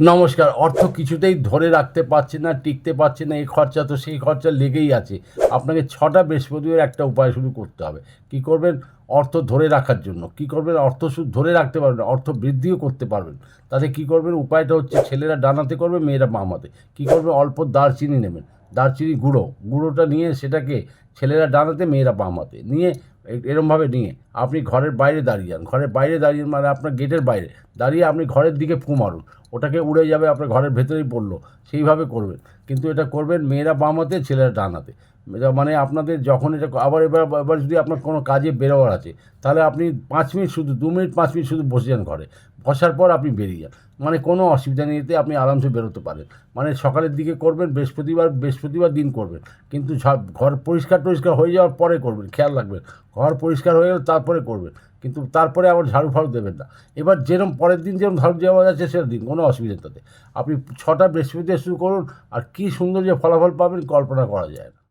নমস্কার, অর্থ কিছুতেই ধরে রাখতে পারছে না, টিকতে পারছে না, এই খরচা তো সেই খরচা লেগেই আছে। আপনাকে ছটা বৃহস্পতিবার একটা উপায় শুরু করতে হবে। কি করবেন? অর্থ ধরে রাখার জন্য। কি করবেন? অর্থ শুধু ধরে রাখতে পারবেন অর্থ বৃদ্ধিও করতে পারবেন। তাতে কি করবেন? উপায়টা হচ্ছে ছেলেরা ডানাতে করবে, মেয়েরা বামাতে কি করবে অল্প দারচিনি নেবেন। দারচিনি গুঁড়ো। গুঁড়োটা নিয়ে সেটাকে ছেলেরা ডানাতে, মেয়েরা বামাতে নিয়ে এরমভাবে নিয়ে আপনি ঘরের বাইরে দাঁড়িয়ে যান। ঘরের বাইরে দাঁড়িয়ে মানে আপনার গেটের বাইরে। দাঁড়িয়ে আপনি ঘরের দিকে ফু মারুন। ওটাকে উড়ে যাবে, আপনার ঘরের ভেতরেই পড়ল। সেইভাবে করবেন। কিন্তু এটা করবেন মেয়েরা বাম হাতে, ছেলেরা ডানাতে এটা মানে আপনাদের যখন এটা আবার এবার এবার যদি আপনার কোনো কাজে বেরোবার আছে, তাহলে আপনি পাঁচ মিনিট শুধু, দু মিনিট, পাঁচ মিনিট শুধু বসে যান ঘরে। বসার পর আপনি বেরিয়ে যান। মানে কোনো অসুবিধা নেই, এতে আপনি আরামসে বেরোতে পারেন। মানে সকালের দিকে করবেন, বৃহস্পতিবার বৃহস্পতিবার দিন করবেন। কিন্তু ঝ- ঘর পরিষ্কার টরিষ্কার হয়ে যাওয়ার পরে করবেন, খেয়াল রাখবেন। ঘর পরিষ্কার হয়ে গেলে তারপরে করবেন। কিন্তু তারপরে আবার ঝাড়ু ফাড়ু দেবেন না। এবার যেরকম পরের দিন যেরকম ঝাড়ু দেওয়া যাচ্ছে সেটা দিন, কোনো অসুবিধা তাতে। আপনি ছটা বৃহস্পতিবার শুরু করুন, আর কী সুন্দর যে ফলাফল পাবেন, কল্পনা করা যায় না।